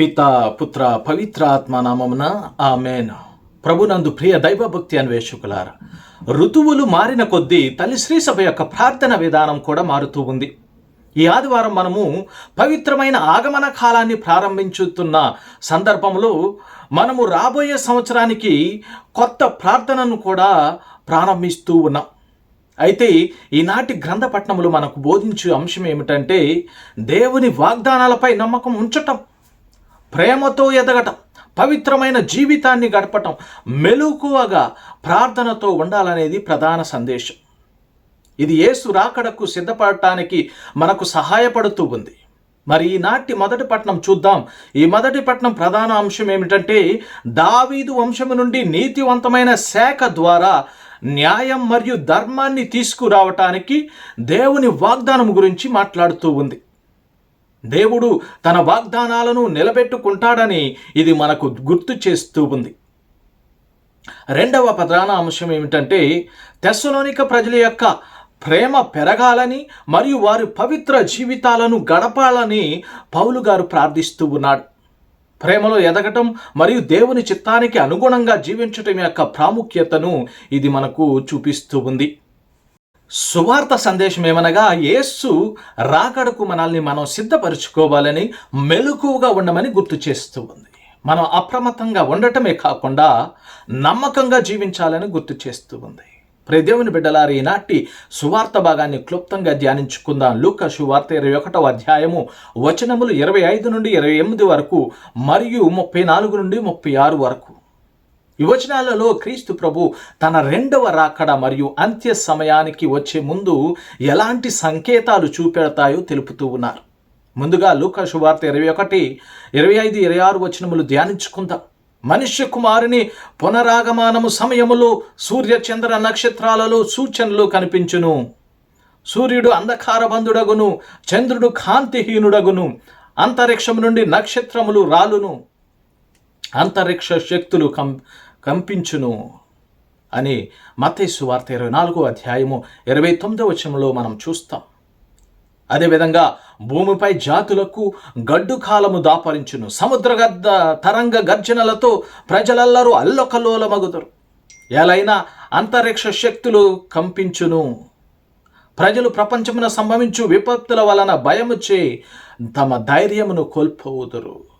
పిత పుత్ర పవిత్ర ఆత్మ నామమున ఆమెన్. ప్రభునందు ప్రియ దైవభక్తి అన్వేషకులారా ఋతువులు మారిన కొద్దీ తల్లి శ్రీ సభ యొక్క ప్రార్థన విధానం కూడా మారుతూ ఉంది. ఈ ఆదివారం మనము పవిత్రమైన ఆగమన కాలాన్ని ప్రారంభించుతున్న సందర్భంలో మనము రాబోయే సంవత్సరానికి కొత్త ప్రార్థనను కూడా ప్రారంభిస్తూ ఉన్నాం. అయితే ఈనాటి గ్రంథపట్నములు మనకు బోధించే అంశం ఏమిటంటే దేవుని వాగ్దానాలపై నమ్మకం ఉంచటం. ప్రేమతో ఎదగటం పవిత్రమైన జీవితాన్ని గడపటం మెలకువగా ప్రార్థనతో ఉండాలనేది ప్రధాన సందేశం. ఇది యేసు రాకడకు సిద్ధపడటానికి మనకు సహాయపడుతూ ఉంది. మరి ఈనాటి మొదటి పట్నం చూద్దాం. ఈ మొదటి పట్నం ప్రధాన అంశం ఏమిటంటే దావీదు వంశము నుండి నీతివంతమైన శాఖ ద్వారా న్యాయం మరియు ధర్మాన్ని తీసుకురావటానికి దేవుని వాగ్దానం గురించి మాట్లాడుతూ ఉంది. దేవుడు తన వాగ్దానాలను నిలబెట్టుకుంటాడని ఇది మనకు గుర్తు చేస్తూ ఉంది. రెండవ ప్రధాన అంశం ఏమిటంటే తెస్సలోనిక ప్రజల యొక్క ప్రేమ పెరగాలని మరియు వారి పవిత్ర జీవితాలను గడపాలని పౌలు గారు ప్రార్థిస్తూ ఉన్నాడు. ప్రేమలో ఎదగటం మరియు దేవుని చిత్తానికి అనుగుణంగా జీవించటం యొక్క ప్రాముఖ్యతను ఇది మనకు చూపిస్తూ ఉంది. సువార్త సందేశం ఏమనగా యేసు రాకడకు మనల్ని మనం సిద్ధపరచుకోవాలని మెలకువగా ఉండమని గుర్తు చేస్తూ ఉంది. మనం అప్రమత్తంగా ఉండటమే కాకుండా నమ్మకంగా జీవించాలని గుర్తు చేస్తూ ఉంది. ప్రదేవుని బిడ్డలారి ఈనాటి సువార్త భాగాన్ని క్లుప్తంగా ధ్యానించుకుందాం. లూక సువార్త ఇరవై ఒకటవ అధ్యాయము వచనములు ఇరవై ఐదు నుండి ఇరవై ఎనిమిది వరకు మరియు ముప్పై నాలుగు నుండి ముప్పై ఆరు వరకు. యువచనాలలో క్రీస్తు ప్రభు తన రెండవ రాకడ మరియు అంత్య సమయానికి వచ్చే ముందు ఎలాంటి సంకేతాలు చూపెడతాయో తెలుపుతూ ఉన్నారు. ముందుగా లూకా శువార్త ఇరవై ఒకటి ఇరవై ఐదు ఇరవై ఆరు వచనములు ధ్యానించుకుందాం. మనుష్య కుమారుని పునరాగమానము సమయములో సూర్య చంద్ర నక్షత్రాలలో సూచనలు కనిపించును. సూర్యుడు అంధకారబంధుడగును చంద్రుడు కాంతిహీనుడగును అంతరిక్షము నుండి నక్షత్రములు రాలును. అంతరిక్ష శక్తులు కం కంపించును అని మతేసు వార్త ఇరవై నాలుగో అధ్యాయము ఇరవై తొమ్మిదో వచనంలో మనం చూస్తాం. అదేవిధంగా భూమిపై జాతులకు గడ్డు కాలము దాపరించును. సముద్ర గద్ద తరంగ గర్జనలతో ప్రజలల్లరూ అల్లకల్లోలమగుదురు. ఎలైనా అంతరిక్ష శక్తులు కంపించును. ప్రజలు ప్రపంచమున సంభవించు విపత్తుల వలన భయముచే తమ ధైర్యమును కోల్పోవుదురు.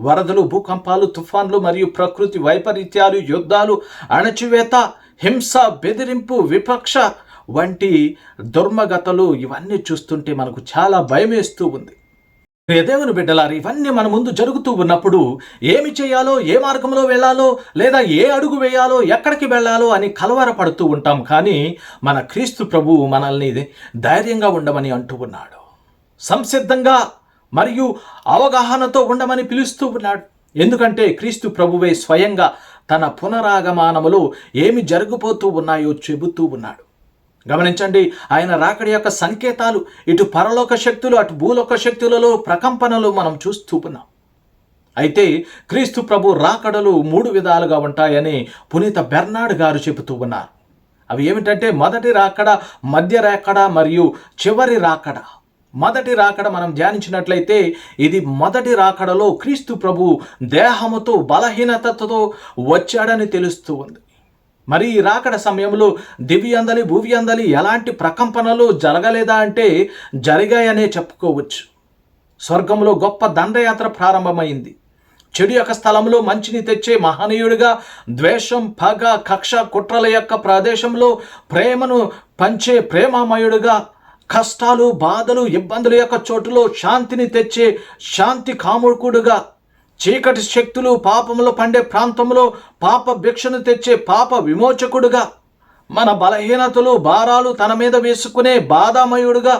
వరదలు భూకంపాలు తుఫాన్లు మరియు ప్రకృతి వైపరీత్యాలు యుద్ధాలు అణచివేత హింస బెదిరింపు విపక్ష వంటి దుర్మగతలు ఇవన్నీ చూస్తుంటే మనకు చాలా భయం వేస్తూ ఉంది దేవుని బిడ్డలారు ఇవన్నీ మన ముందు జరుగుతూ ఉన్నప్పుడు ఏమి చేయాలో ఏ మార్గంలో వెళ్ళాలో లేదా ఏ అడుగు వేయాలో ఎక్కడికి వెళ్ళాలో అని కలవరపడుతూ ఉంటాం. కానీ మన క్రీస్తు ప్రభువు మనల్ని ధైర్యంగా ఉండమని అంటూ ఉన్నాడు. సంసిద్ధంగా మరియు అవగాహనతో ఉండమని పిలుస్తూ ఉన్నాడు. ఎందుకంటే క్రీస్తు ప్రభువే స్వయంగా తన పునరాగమానములో ఏమి జరగబోతూ ఉన్నాయో చెబుతూ ఉన్నాడు. గమనించండి ఆయన రాకడి యొక్క సంకేతాలు ఇటు పరలోక శక్తులు అటు భూలోక శక్తులలో ప్రకంపనలు మనం చూస్తూ ఉన్నాం. అయితే క్రీస్తు ప్రభు రాకడలు మూడు విధాలుగా ఉంటాయని పునీత బెర్నాడ్ గారు చెబుతూ ఉన్నారు. అవి ఏమిటంటే మొదటి రాకడ మధ్య రాకడ మరియు చివరి రాకడ. మొదటి రాకడ మనం ధ్యానించినట్లయితే ఇది మొదటి రాకడలో క్రీస్తు ప్రభు దేహముతో బలహీనతతో వచ్చాడని తెలుస్తూ ఉంది. మరి ఈ రాకడ సమయంలో దివ్యందలి అందలి ఎలాంటి ప్రకంపనలు జరగలేదా అంటే జరిగాయనే చెప్పుకోవచ్చు. స్వర్గంలో గొప్ప దండయాత్ర ప్రారంభమైంది. చెడు యొక్క స్థలంలో మంచిని తెచ్చే మహనీయుడిగా ద్వేషం పగ కక్ష కుట్రల యొక్క ప్రదేశంలో ప్రేమను పంచే ప్రేమామయుడిగా కష్టాలు బాధలు ఇబ్బందుల యొక్క చోటులో శాంతిని తెచ్చే శాంతి కాముకుడుగా చీకటి శక్తులు పాపములో పండే ప్రాంతంలో పాప భిక్షను తెచ్చే పాప విమోచకుడుగా మన బలహీనతలు భారాలు తన మీద వేసుకునే బాధామయుడుగా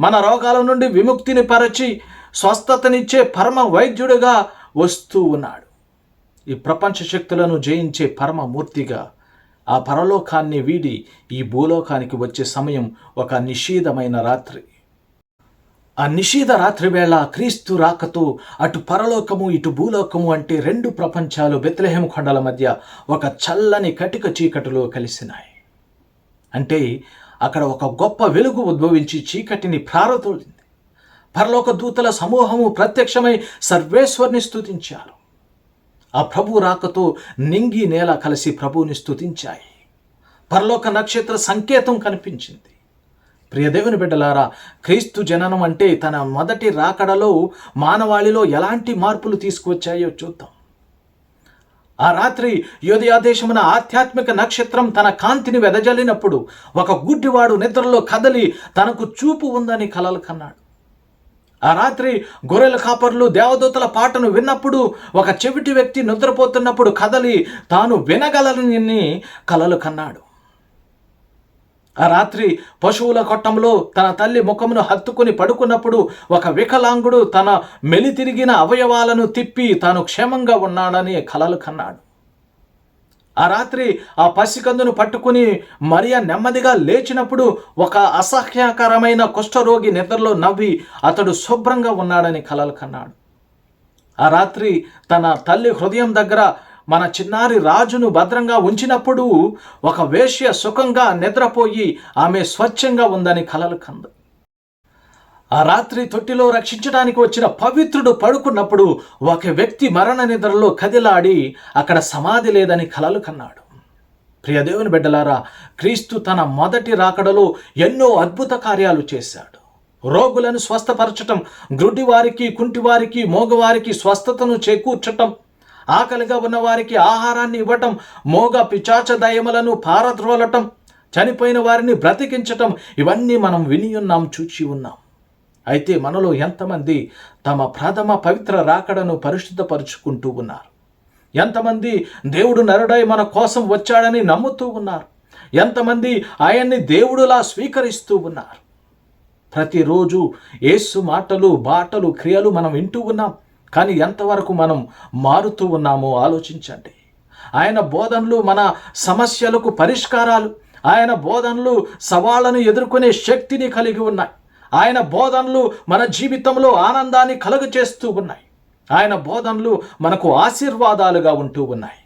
మన రోగాల నుండి విముక్తిని పరచి స్వస్థతనిచ్చే పరమ వైద్యుడిగా వస్తూ ఉన్నాడు. ఈ ప్రపంచ శక్తులను జయించే పరమమూర్తిగా ఆ పరలోకాన్ని వీడి ఈ భూలోకానికి వచ్చే సమయం ఒక నిషీధమైన రాత్రి. ఆ నిషీధ రాత్రి వేళ క్రీస్తు రాకతో అటు పరలోకము ఇటు భూలోకము అంటే రెండు ప్రపంచాలు బెత్లహేమ కొండల మధ్య ఒక చల్లని కటిక చీకటిలో కలిసినాయి. అంటే అక్కడ ఒక గొప్ప వెలుగు ఉద్భవించి చీకటిని ప్రారతోలింది పరలోక దూతల సమూహము ప్రత్యక్షమై సర్వేశ్వరిని స్థుతించారు ఆ ప్రభు రాకతో నింగి నేల కలిసి ప్రభువుని స్థుతించాయి పరలోక నక్షత్ర సంకేతం కనిపించింది. ప్రియదేవుని బిడ్డలారా క్రీస్తు జననం అంటే తన మొదటి రాకడలో మానవాళిలో ఎలాంటి మార్పులు తీసుకువచ్చాయో చూద్దాం. ఆ రాత్రి యోధయాదేశమున ఆధ్యాత్మిక నక్షత్రం తన కాంతిని వెదజల్లినప్పుడు ఒక గుడ్డివాడు నిద్రలో కదలి తనకు చూపు ఉందని కలలు కన్నాడు. ఆ రాత్రి గొర్రెల కాపర్లు దేవదూతల పాటను విన్నప్పుడు ఒక చెవిటి వ్యక్తి నిద్రపోతున్నప్పుడు కదలి తాను వినగలని కలలు కన్నాడు. ఆ రాత్రి పశువుల కొట్టంలో తన తల్లి ముఖమును హత్తుకుని పడుకున్నప్పుడు ఒక వికలాంగుడు తన మెలితిరిగిన అవయవాలను తిప్పి తాను క్షేమంగా ఉన్నాడని కలలు కన్నాడు. ఆ రాత్రి ఆ పసికందును పట్టుకుని మరియా నెమ్మదిగా లేచినప్పుడు ఒక అసహ్యకరమైన కుష్ఠరోగి నిద్రలో నవ్వి అతడు శుభ్రంగా ఉన్నాడని కలలు కన్నాడు. ఆ రాత్రి తన తల్లి హృదయం దగ్గర మన చిన్నారి రాజును భద్రంగా ఉంచినప్పుడు ఒక వేశ్య సుఖంగా నిద్రపోయి ఆమె స్వచ్ఛంగా ఉందని కలలు కంది. ఆ రాత్రి తొట్టిలో రక్షించడానికి వచ్చిన పవిత్రుడు పడుకున్నప్పుడు ఒక వ్యక్తి మరణ నిద్రలో కదిలాడి అక్కడ సమాధి లేదని కలలు కన్నాడు. ప్రియదేవుని బిడ్డలారా క్రీస్తు తన మొదటి రాకడలో ఎన్నో అద్భుత కార్యాలు చేశాడు. రోగులను స్వస్థపరచటం గ్రుడ్డివారికి కుంటివారికి మోగవారికి స్వస్థతను చేకూర్చటం ఆకలిగా ఉన్నవారికి ఆహారాన్ని ఇవ్వటం మోగ పిచాచ దయములను పారద్రోలటం చనిపోయిన వారిని బ్రతికించటం ఇవన్నీ మనం విని ఉన్నాం చూచి ఉన్నాం. అయితే మనలో ఎంతమంది తమ ప్రథమ పవిత్ర రాకడను పరిశుద్ధపరుచుకుంటూ ఉన్నారు? ఎంతమంది దేవుడు నరుడై మన కోసం వచ్చాడని నమ్ముతూ ఉన్నారు? ఎంతమంది ఆయన్ని దేవుడులా స్వీకరిస్తూ ఉన్నారు? ప్రతిరోజు ఏసు మాటలు బాటలు క్రియలు మనం వింటూ ఉన్నాం. కానీ ఎంతవరకు మనం మారుతూ ఉన్నామో ఆలోచించండి. ఆయన బోధనలు మన సమస్యలకు పరిష్కారాలు. ఆయన బోధనలు సవాళ్ళను ఎదుర్కొనే శక్తిని కలిగి ఉన్నాయి. ఆయన బోధనలు మన జీవితంలో ఆనందాన్ని కలుగు చేస్తూ ఉన్నాయి. ఆయన బోధనలు మనకు ఆశీర్వాదాలుగా ఉంటూ ఉన్నాయి.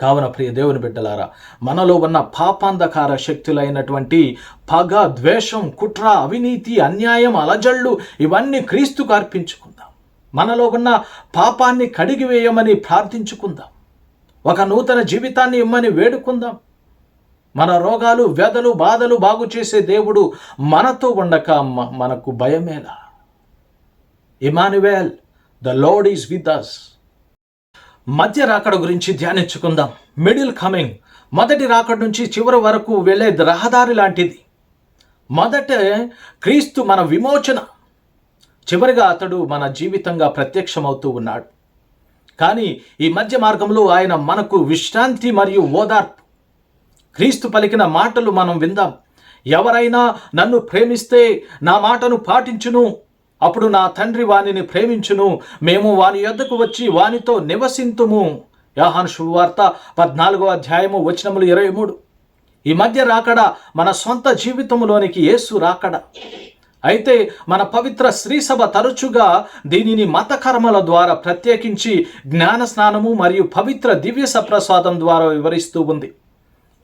కావున ప్రియ దేవుని బిడ్డలారా మనలో ఉన్న పాపాంధకార శక్తులైనటువంటి పగ ద్వేషం కుట్ర అవినీతి అన్యాయం అలజళ్ళు ఇవన్నీ క్రీస్తుకు అర్పించుకుందాం. మనలో ఉన్న పాపాన్ని కడిగివేయమని ప్రార్థించుకుందాం. ఒక నూతన జీవితాన్ని ఇమ్మని వేడుకుందాం. మన రోగాలు వ్యధలు బాధలు బాగు చేసే దేవుడు మనతో ఉండక మనకు భయమేలా? Emmanuel the lord is with us మధ్య రాకడ గురించి ధ్యానించుకుందాం. మిడిల్ కమింగ్ మొదటి రాకడ నుంచి చివరి వరకు వెళ్ళే రహదారి లాంటిది. మొదట క్రీస్తు మన విమోచన. చివరిగా అతడు మన జీవితంగా ప్రత్యక్షమవుతూ ఉన్నాడు. కానీ ఈ మధ్య మార్గంలో ఆయన మనకు విశ్రాంతి మరియు ఓదార్పు. క్రీస్తు పలికిన మాటలు మనం విందాం. ఎవరైనా నన్ను ప్రేమిస్తే నా మాటను పాటించును. అప్పుడు నా తండ్రి వానిని ప్రేమించును. మేము వాని యొద్దకు వచ్చి వానితో నివసింతుము. యాహాన్ శుభవార్త పద్నాలుగో అధ్యాయము వచనములు ఇరవై మూడు. ఈ మధ్య రాకడ మన సొంత జీవితంలోనికి యేసు రాకడ. అయితే మన పవిత్ర శ్రీసభ తరచుగా దీనిని మత కర్మల ద్వారా ప్రత్యేకించి జ్ఞాన స్నానము మరియు పవిత్ర దివ్య సప్రసాదం ద్వారా వివరిస్తూ ఉంది.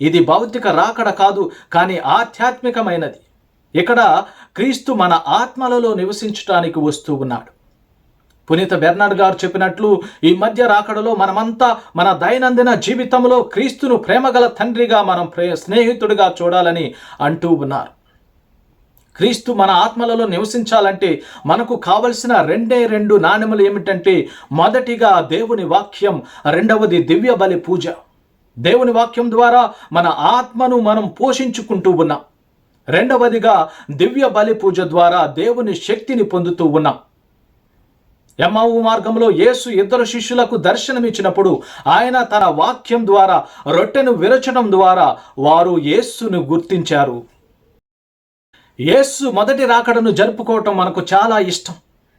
ఇది భౌతిక రాకడ కాదు కానీ ఆధ్యాత్మికమైనది. ఇక్కడ క్రీస్తు మన ఆత్మలలో నివసించటానికి వస్తూ ఉన్నాడు. పునీత బెర్నాడ్ గారు చెప్పినట్లు ఈ మధ్య రాకడలో మనమంతా మన దైనందిన జీవితంలో క్రీస్తును ప్రేమగల తండ్రిగా మనం ప్రే స్నేహితుడిగా చూడాలని అంటూ ఉన్నారు. క్రీస్తు మన ఆత్మలలో నివసించాలంటే మనకు కావలసిన రెండే రెండు నాణ్యములు ఏమిటంటే మొదటిగా దేవుని వాక్యం రెండవది దివ్య బలి పూజ. దేవుని వాక్యం ద్వారా మన ఆత్మను మనం పోషించుకుంటూ ఉన్నాం. రెండవదిగా దివ్య బలి పూజ ద్వారా దేవుని శక్తిని పొందుతూ ఉన్నాం. ఎమ్మవు మార్గంలో యేసు ఇద్దరు శిష్యులకు దర్శనమిచ్చినప్పుడు ఆయన తన వాక్యం ద్వారా రొట్టెను విరచడం ద్వారా వారు యేస్సును గుర్తించారు. యేసు మొదటి రాకడను జరుపుకోవటం మనకు చాలా ఇష్టం.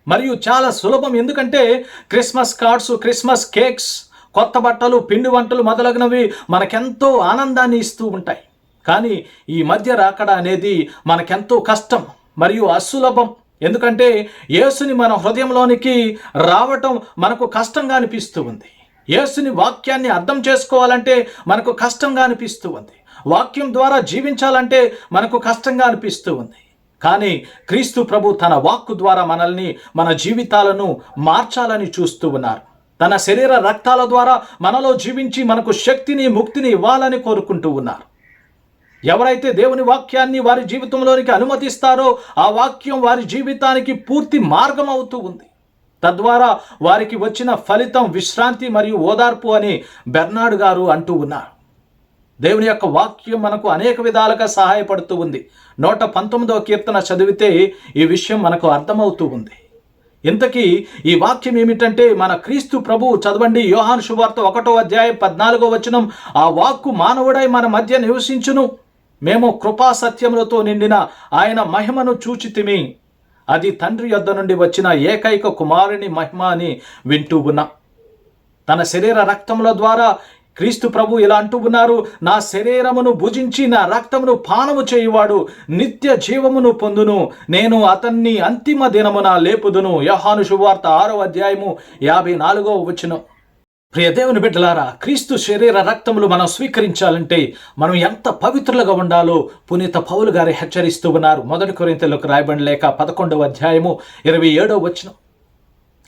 మరియు చాలా సులభం. ఎందుకంటే క్రిస్మస్ కార్డ్స్ క్రిస్మస్ కేక్స్ కొత్త బట్టలు పిండి వంటలు మొదలగునవి మనకెంతో ఆనందాన్ని ఇస్తూ ఉంటాయి. కానీ ఈ మధ్య రాకడ అనేది మనకెంతో కష్టం మరియు అసులభం. ఎందుకంటే యేసుని మన హృదయంలోనికి రావటం మనకు కష్టంగా అనిపిస్తూ ఉంది. యేసుని వాక్యాన్ని అర్థం చేసుకోవాలంటే మనకు కష్టంగా అనిపిస్తూ ఉంది. వాక్యం ద్వారా జీవించాలంటే మనకు కష్టంగా అనిపిస్తూ ఉంది. కానీ క్రీస్తు ప్రభు తన వాక్కు ద్వారా మనల్ని మన జీవితాలను మార్చాలని చూస్తూ ఉన్నారు. తన శరీర రక్తాల ద్వారా మనలో జీవించి మనకు శక్తిని ముక్తిని ఇవ్వాలని కోరుకుంటూ ఉన్నారు. ఎవరైతే దేవుని వాక్యాన్ని వారి జీవితంలోనికి అనుమతిస్తారో ఆ వాక్యం వారి జీవితానికి పూర్తి మార్గం అవుతూ ఉంది. తద్వారా వారికి వచ్చిన ఫలితం విశ్రాంతి మరియు ఓదార్పు అని బెర్నాడ్ గారు అంటూ ఉన్నారు. దేవుని యొక్క వాక్యం మనకు అనేక విధాలుగా సహాయపడుతూ ఉంది. నూట పంతొమ్మిదవ కీర్తన చదివితే ఈ విషయం మనకు అర్థమవుతూ ఉంది. ఇంతకీ ఈ వాక్యం ఏమిటంటే మన క్రీస్తు ప్రభు చదవండి యోహాన్ శుభార్త ఒకటో అధ్యాయం పద్నాలుగో వచనం. ఆ వాక్కు మానవుడై మన మధ్య నివసించును. మేము కృపా సత్యములతో నిండిన ఆయన మహిమను చూచితిమి. అది తండ్రి యొద్ద నుండి వచ్చిన ఏకైక కుమారుని మహిమ అని వింటూ ఉన్నాం. తన శరీర రక్తముల ద్వారా క్రీస్తు ప్రభు ఇలా అంటూ ఉన్నారు నా శరీరమును భుజించి నా రక్తమును పానము చేయువాడు నిత్య జీవమును పొందును. నేను అతన్ని అంతిమ దినమున లేపుదును. యహాను శువార్త ఆరో అధ్యాయము యాభై నాలుగో వచనం. ప్రియ దేవుని బిడ్డలారా క్రీస్తు శరీర రక్తములు మనం స్వీకరించాలంటే మనం ఎంత పవిత్రులుగా ఉండాలో పునీత పౌలు గారు హెచ్చరిస్తూ ఉన్నారు. మొదటి కొరింతలకు రాయబడి లేక పదకొండవ అధ్యాయము ఇరవై ఏడవ వచనం.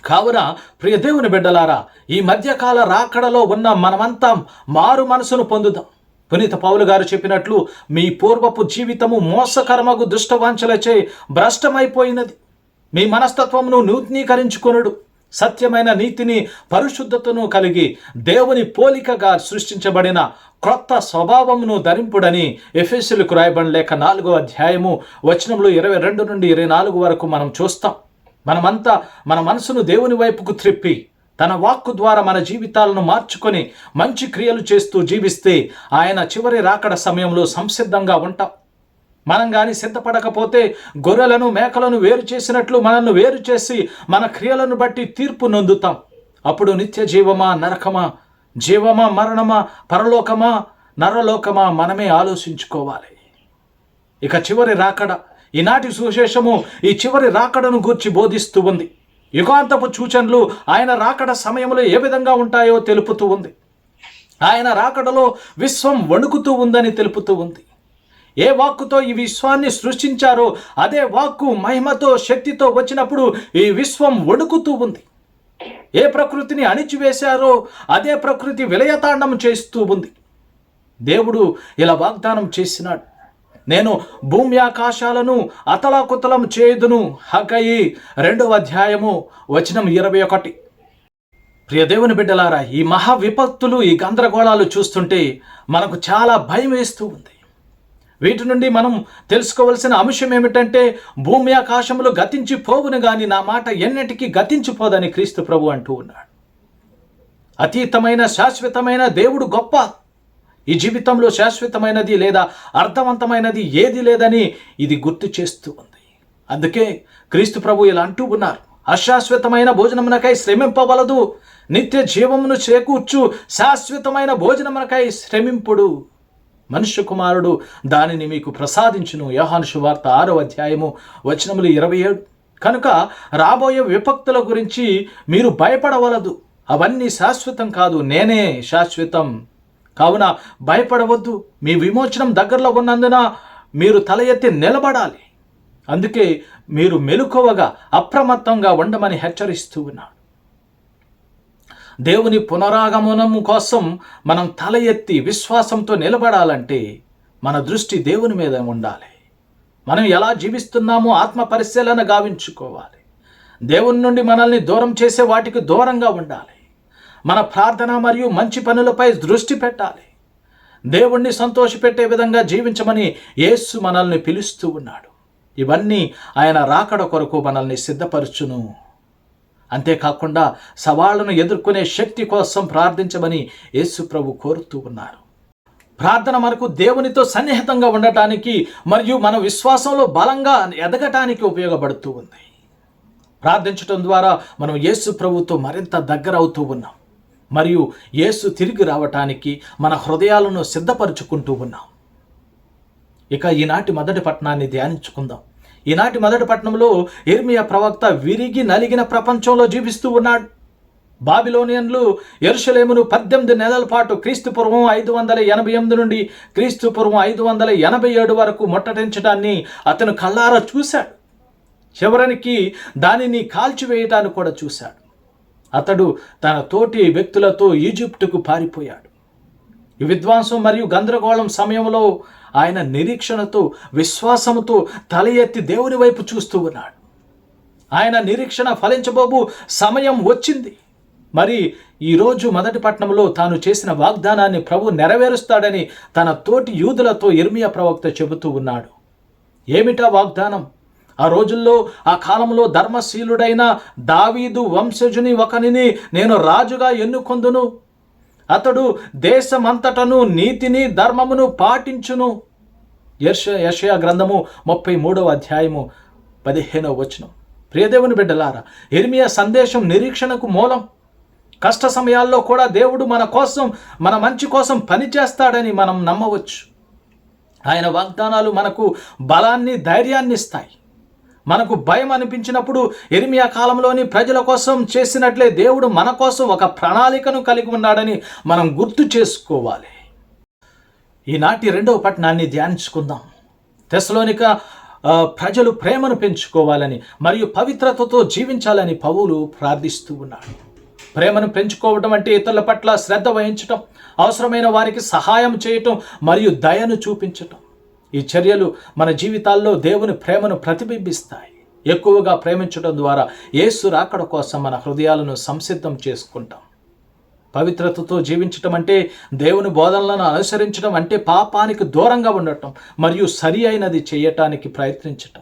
కావున ప్రియ దేవుని బిడ్డలారా ఈ మధ్యకాల రాకడలో ఉన్న మనమంతా మారు మనసును పొందుదాం. పునీత పౌలు గారు చెప్పినట్లు మీ పూర్వపు జీవితము మోసకరమగు దుష్టవాంఛలచే భ్రష్టమైపోయినది. మీ మనస్తత్వమును నూతనీకరించుకొనుడు. సత్యమైన నీతిని పరిశుద్ధతను కలిగి దేవుని పోలికగా సృష్టించబడిన క్రొత్త స్వభావమును ధరింపుడని ఎఫ్ఎస్సీలకు రాయబడిన లేక నాలుగో అధ్యాయము వచనంలో ఇరవై రెండు నుండి ఇరవై నాలుగు వరకు మనం చూస్తాం. మనమంతా మన మనసును దేవుని వైపుకు త్రిప్పి తన వాక్కు ద్వారా మన జీవితాలను మార్చుకొని మంచి క్రియలు చేస్తూ జీవిస్తే ఆయన చివరి రాకడ సమయంలో సంసిద్ధంగా ఉంటాం. మనం కానీ సిద్ధపడకపోతే గొర్రెలను మేకలను వేరు చేసినట్లు మనల్ని వేరు చేసి మన క్రియలను బట్టి తీర్పు నొందుతాం. అప్పుడు నిత్య జీవమా నరకమా జీవమా మరణమా పరలోకమా నరలోకమా మనమే ఆలోచించుకోవాలి. ఇక చివరి రాకడ ఈనాటి సుశేషము ఈ చివరి రాకడను గూర్చి బోధిస్తూ ఉంది. యుగాంతపు సూచనలు ఆయన రాకడ సమయంలో ఏ విధంగా ఉంటాయో తెలుపుతూ ఉంది. ఆయన రాకడలో విశ్వం వణుకుతూ ఉందని తెలుపుతూ ఉంది. ఏ వాక్కుతో ఈ విశ్వాన్ని సృష్టించారో అదే వాక్కు మహిమతో శక్తితో వచ్చినప్పుడు ఈ విశ్వం వణుకుతూ ఉంది. ఏ ప్రకృతిని అణిచివేశారో అదే ప్రకృతి విలయతాండం చేస్తూ ఉంది. దేవుడు ఇలా వాగ్దానం చేసినాడు. నేను భూమి ఆకాశాలను అతలాకుతలం చేయుదును. హకయి రెండవ అధ్యాయము వచనం ఇరవై ఒకటి. ప్రియ దేవుని బిడ్డలారా ఈ మహా విపత్తులు ఈ గందరగోళాలు చూస్తుంటే మనకు చాలా భయం వేస్తూ ఉంది. వీటి నుండి మనం తెలుసుకోవలసిన అంశం ఏమిటంటే భూమి ఆకాశములు గతించి పోవును గాని నా మాట ఎన్నటికీ గతించిపోదని క్రీస్తు ప్రభు అంటూ ఉన్నాడు. అతీతమైన శాశ్వతమైన దేవుడు గొప్ప ఈ జీవితంలో శాశ్వతమైనది లేదా అర్థవంతమైనది ఏది లేదని ఇది గుర్తు చేస్తూ ఉంది. అందుకే క్రీస్తు ప్రభు ఇలా అంటూ ఉన్నారు. అశాశ్వతమైన భోజనమునకై శ్రమింపవలదు. నిత్య జీవమును చేకూర్చు. శాశ్వతమైన భోజనమునకై శ్రమింపుడు. మనుష్య కుమారుడు దానిని మీకు ప్రసాదించును. యోహాను శువార్త ఆరో అధ్యాయము వచనములు ఇరవై ఏడు. కనుక రాబోయే విపక్తుల గురించి మీరు భయపడవలదు. అవన్నీ శాశ్వతం కాదు. నేనే శాశ్వతం. కావున భయపడవద్దు. మీ విమోచనం దగ్గరలో ఉన్నందున మీరు తల ఎత్తి నిలబడాలి. అందుకే మీరు మెలుకోవగా అప్రమత్తంగా ఉండమని హెచ్చరిస్తూ ఉన్నాడు. దేవుని పునరాగమనము కోసం మనం తల ఎత్తి విశ్వాసంతో నిలబడాలంటే మన దృష్టి దేవుని మీద ఉండాలి. మనం ఎలా జీవిస్తున్నామో ఆత్మ పరిశీలన గావించుకోవాలి. దేవుని నుండి మనల్ని దూరం చేసే వాటికి దూరంగా ఉండాలి. మన ప్రార్థన మరియు మంచి పనులపై దృష్టి పెట్టాలి. దేవుణ్ణి సంతోషపెట్టే విధంగా జీవించమని యేసు మనల్ని పిలుస్తూ ఉన్నాడు. ఇవన్నీ ఆయన రాకడ కొరకు మనల్ని సిద్ధపరచును. అంతేకాకుండా సవాళ్ళను ఎదుర్కొనే శక్తి కోసం ప్రార్థించమని యేసు ప్రభు కోరుతూ ఉన్నారు. ప్రార్థన మనకు దేవునితో సన్నిహితంగా ఉండటానికి మరియు మన విశ్వాసంలో బలంగా ఎదగటానికి ఉపయోగపడుతూ ఉంది. ప్రార్థించటం ద్వారా మనం యేసు ప్రభుతో మరింత దగ్గర అవుతూ ఉన్నాం. మరియు యేసు తిరిగి రావటానికి మన హృదయాలను సిద్ధపరుచుకుంటూ ఉన్నాం. ఇక ఈనాటి మొదటి పట్టణాన్ని ధ్యానించుకుందాం. ఈనాటి మొదటి పట్టణంలో ఎర్మియా ప్రవక్త విరిగి నలిగిన ప్రపంచంలో జీవిస్తూ ఉన్నాడు. బాబిలోనియన్లు ఎరుషలేమును పద్దెనిమిది నెలల పాటు క్రీస్తు పూర్వం ఐదు వందల ఎనభై ఎనిమిది నుండి క్రీస్తు పూర్వం ఐదు వందల ఎనభై ఏడు వరకు ముట్టడించడాన్ని అతను కళ్ళారా చూశాడు. చివరికి దానిని కాల్చివేయటాన్ని కూడా చూశాడు. అతడు తన తోటి వ్యక్తులతో ఈజిప్టుకు పారిపోయాడు. విద్వాంసం మరియు గందరగోళం సమయంలో ఆయన నిరీక్షణతో విశ్వాసముతో తల ఎత్తి దేవుని వైపు చూస్తూ ఉన్నాడు. ఆయన నిరీక్షణ ఫలించబోబు సమయం వచ్చింది. మరి ఈరోజు మొదటి పట్టణంలో తాను చేసిన వాగ్దానాన్ని ప్రభు నెరవేరుస్తాడని తన తోటి యూదులతో ఇర్మియా ప్రవక్త చెబుతూ ఉన్నాడు. ఏమిటా వాగ్దానం? ఆ రోజుల్లో ఆ కాలంలో ధర్మశీలుడైన దావీదు వంశజుని ఒకనిని నేను రాజుగా ఎన్నుకొందును. అతడు దేశమంతటను నీతిని ధర్మమును పాటించును. యశ యషయా గ్రంథము ముప్పై మూడవ అధ్యాయము పదిహేనవ వచనం. ప్రియదేవుని బిడ్డలారా ఇర్మియా సందేశం నిరీక్షణకు మూలం. కష్ట సమయాల్లో కూడా దేవుడు మన కోసం మన మంచి కోసం పనిచేస్తాడని మనం నమ్మవచ్చు. ఆయన వాగ్దానాలు మనకు బలాన్ని ధైర్యాన్ని ఇస్తాయి. మనకు భయం అనిపించినప్పుడు ఎరిమియా కాలంలోని ప్రజల కోసం చేసినట్లే దేవుడు మన కోసం ఒక ప్రణాళికను కలిగి ఉన్నాడని మనం గుర్తు చేసుకోవాలి. ఈనాటి రెండవ పట్టణాన్ని ధ్యానించుకుందాం. తెసలోనిక ప్రజలు ప్రేమను పెంచుకోవాలని మరియు పవిత్రతతో జీవించాలని పౌలు ప్రార్థిస్తూ ఉన్నాడు. ప్రేమను పెంచుకోవడం అంటే ఇతరుల పట్ల శ్రద్ధ వహించటం అవసరమైన వారికి సహాయం చేయటం మరియు దయను చూపించటం. ఈ చర్యలు మన జీవితాల్లో దేవుని ప్రేమను ప్రతిబింబిస్తాయి. ఎక్కువగా ప్రేమించడం ద్వారా యేసు రాకడ కోసం మన హృదయాలను సంసిద్ధం చేసుకుంటాం. పవిత్రతతో జీవించటం అంటే దేవుని బోధనలను అనుసరించడం అంటే పాపానికి దూరంగా ఉండటం మరియు సరి అయినది చేయటానికి ప్రయత్నించటం.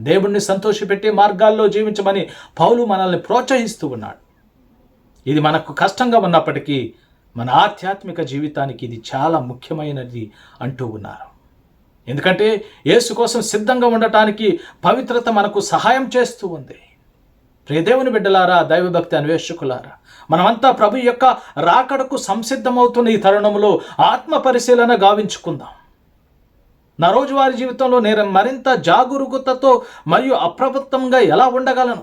దేవుణ్ణి సంతోషపెట్టే మార్గాల్లో జీవించమని పౌలు మనల్ని ప్రోత్సహిస్తూ ఉన్నాడు. ఇది మనకు కష్టంగా ఉన్నప్పటికీ మన ఆధ్యాత్మిక జీవితానికి ఇది చాలా ముఖ్యమైనది అంటూ ఉన్నారు. ఎందుకంటే యేసు కోసం సిద్ధంగా ఉండటానికి పవిత్రత మనకు సహాయం చేస్తూ ఉంది. ప్రియదేవుని బిడ్డలారా దైవభక్తి అన్వేషకులారా మనమంతా ప్రభు యొక్క రాకడకు సంసిద్ధమవుతున్న ఈ తరుణంలో ఆత్మ పరిశీలన గావించుకుందాం. నా రోజువారి జీవితంలో నేను మరింత జాగరూకతతో మరియు అప్రమత్తంగా ఎలా ఉండగలను?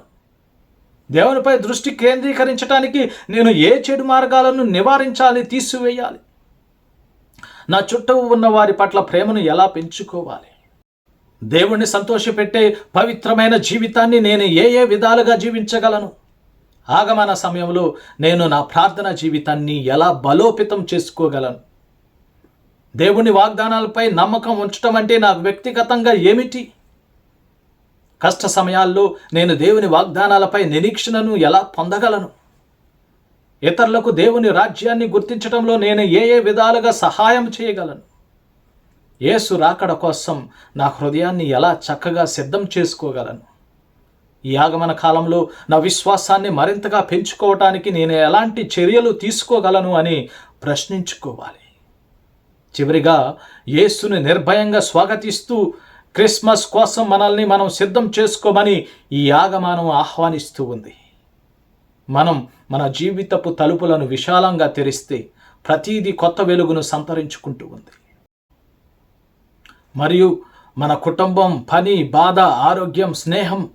దేవునిపై దృష్టి కేంద్రీకరించడానికి నేను ఏ చెడు మార్గాలను నివారించాలి తీసివేయాలి? నా చుట్టూ ఉన్న వారి పట్ల ప్రేమను ఎలా పెంచుకోవాలి? దేవుణ్ణి సంతోషపెట్టే పవిత్రమైన జీవితాన్ని నేను ఏ ఏ విధాలుగా జీవించగలను? ఆగమన సమయంలో నేను నా ప్రార్థన జీవితాన్ని ఎలా బలోపేతం చేసుకోగలను? దేవుని వాగ్దానాలపై నమ్మకం ఉంచటం అంటే నాకు వ్యక్తిగతంగా ఏమిటి? కష్ట సమయాల్లో నేను దేవుని వాగ్దానాలపై నిరీక్షణను ఎలా పొందగలను? ఇతరులకు దేవుని రాజ్యాన్ని గుర్తించడంలో నేను ఏ ఏ విధాలుగా సహాయం చేయగలను? యేసు రాకడ కోసం నా హృదయాన్ని ఎలా చక్కగా సిద్ధం చేసుకోగలను? ఈ ఆగమన కాలంలో నా విశ్వాసాన్ని మరింతగా పెంచుకోవటానికి నేను ఎలాంటి చర్యలు తీసుకోగలను అని ప్రశ్నించుకోవాలి. చివరిగా యేసుని నిర్భయంగా స్వాగతిస్తూ క్రిస్మస్ కోసం మనల్ని మనం సిద్ధం చేసుకోమని ఈ ఆగమనం ఆహ్వానిస్తూ ఉంది. మనం మన జీవితపు తలుపులను విశాలంగా తెరిస్తే ప్రతీది కొత్త వెలుగును సంతరించుకుంటూ ఉంది. మరియు మన కుటుంబం పని బాధ ఆరోగ్యం స్నేహం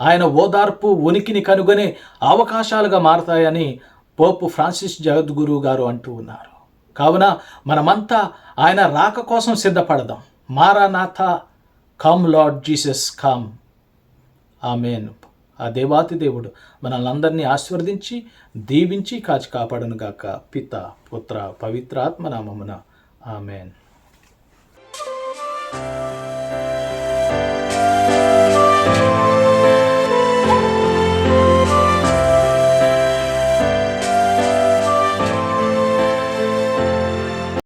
ఆయన ఓదార్పు ఉనికిని కనుగొనే అవకాశాలుగా మారతాయని పోపు ఫ్రాన్సిస్ జగద్గురు గారు అంటూ ఉన్నారు. కావున మనమంతా ఆయన రాక కోసం సిద్ధపడదాం. మారానాథ కమ్ లార్డ్ జీసస్ కమ్. ఆమెను. ఆ దేవాతి దేవుడు మనల్ని అందరినీ ఆశీర్వదించి దీవించి కాచి కాపాడను గాక. పిత పుత్ర పవిత్రాత్మ నామమున. ఆమెన్. thank you